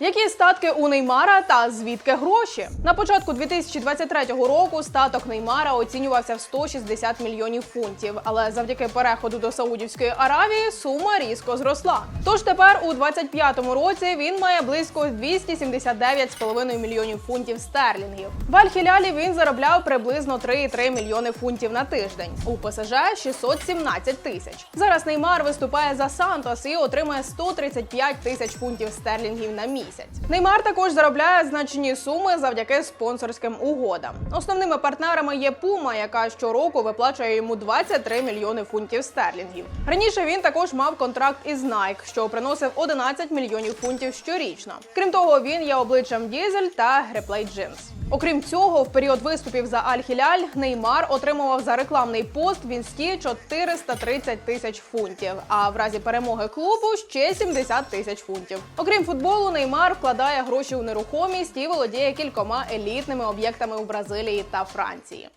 Які статки у Неймара та звідки гроші? На початку 2023 року статок Неймара оцінювався в 160 мільйонів фунтів, але завдяки переходу до Саудівської Аравії сума різко зросла. Тож тепер у 2025 році він має близько 279,5 мільйонів фунтів стерлінгів. В Аль-Хілялі він заробляв приблизно 3,3 мільйони фунтів на тиждень. У ПСЖ 617 тисяч. Зараз Неймар виступає за Сантос і отримує 135 тисяч фунтів стерлінгів на місяць. Неймар також заробляє значні суми завдяки спонсорським угодам. Основними партнерами є Пума, яка щороку виплачує йому 23 мільйони фунтів стерлінгів. Раніше він також мав контракт із Nike, що приносив 11 мільйонів фунтів щорічно. Крім того, він є обличчям Дізель та Replay Jeans. Окрім цього, в період виступів за Аль-Хіляль Неймар отримував за рекламний пост в інсті 430 тисяч фунтів. А в разі перемоги клубу ще 70 тисяч фунтів. Окрім футболу, Неймар вкладає гроші у нерухомість і володіє кількома елітними об'єктами у Бразилії та Франції.